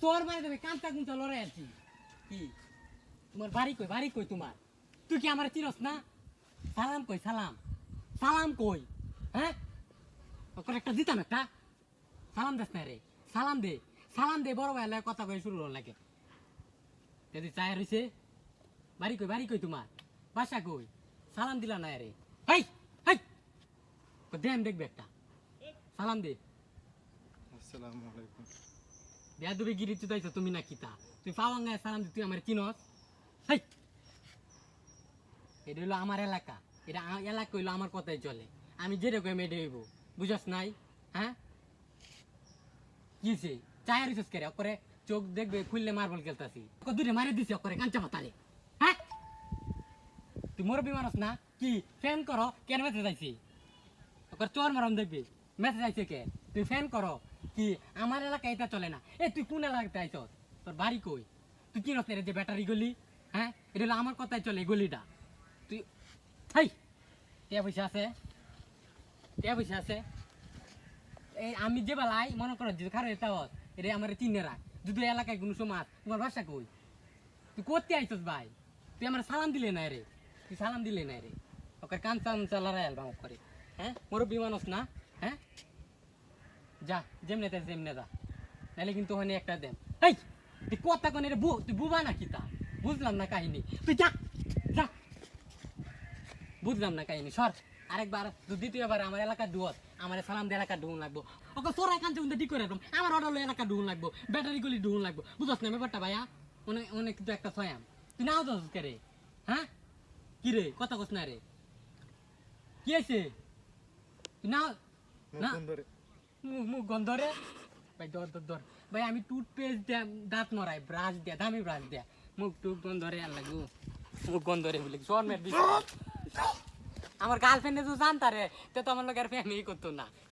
তোর মারে দেবে কাঁচা কুঞ্চা লড়াই আছি কি? তোমার বাড়ি কই? বাড়ি কই তোমার? তুই কি আমার চিনস না? সালাম কই, সালাম। সালাম কই? হ্যাঁ? ওকে একটা দিতাম একটা। সালাম দেস না রে। সালাম দে। সালাম দে, বড় ভাই কথা কই শুরু লাগে। যদি চায় রইছে, বাড়ি কই? বাড়ি কই তোমার? বাসা কই? সালাম দিলা না রে? হেই হেই! দেখবে একটা। সালাম দে। আসসালামু আলাইকুম। বেয়াদুবি গিরি চুদাইছো তুমি না কিতা সালাম তুই আমার চিনস হেই! এটা আমার এলাকা। এটা এলাকা হইল আমার কথাই চলে। আমি হইব নাই? হ্যাঁ? চায়ের করে করে চোখ দেখবে, খুললে মার্বল খেলতাছি। দূরে মারি দিছি ওকে কাঞ্চা পাতালে। হ্যাঁ? তুই মুরব্বী মানুষ না? কি? ফ্যান করো, কেন আইছি ওকে চোর মারম দেখবি। মেসেজ আইছে কে? তুই ফ্যান করো কি আমার এলাকায় এটা চলে না। এ, তুই কোন এলাকাতে আইছ তোর বাড়ি কই? তুই কি নষ্ট যে ব্যাটারি গলি? হ্যাঁ? এটা হলো আমার কথাই চলে গলিটা। তুই হাই! টিয়া পয়সা আছে? টিয়া পয়সা আছে? এই আমি যে বেলায় মনে করো যে খারাপ এটা এটা আমার চিনে রাখ। যদি এলাকায় কোনো সমাজ তোমার বাসা কই? তুই করতে আইছস ভাই? তুই আমার সালাম দিলে না রে। তুই সালাম দিলে না রে। ওকে কান চান চালারাই আলবাম করে। হ্যাঁ? মুরব্বী মানুষ না? হ্যাঁ? যা, যেমনে তা যেমনে যা। নাহলে কিন্তু ওখানে একটা দেন। এই তুই কথা কোনে বু তুই বুবা না কিতা বুঝলাম না কাহিনী। তুই যা যা। বুঝলাম না কাহিনী, সর। আরেকবার দ্বিতীয়বার আমার এলাকার ডুয়ত আমার সালাম দিয়ে এলাকার ডুন লাগবো। ওকে তোরা এখান থেকে ঠিক করে একদম আমার অর্ডার এলাকার ডুন লাগবো। ব্যাটারি গুলি ডুন লাগবো। বুঝছ না ব্যাপারটা ভাইয়া? অনেক অনেক কিন্তু একটা ছয়াম। তুই নাও তো রে। হ্যাঁ? কি রে? কথা কস না রে। কি আছে তুই নাও না মুখ মুখ ভাই দর দর দর ভাই আমি টুথপেস্ট দিয়া দাঁত মরাই ব্রাশ দিয়া দামি ব্রাশ দিয়া। মুখ টুক গন্ধরে আর লাগু মুখ গন্ধরে বলে সর মের আমার গার্লফ্রেন্ডে তো জানতারে তো তোমার লোকের ফ্যামিলি করতো না।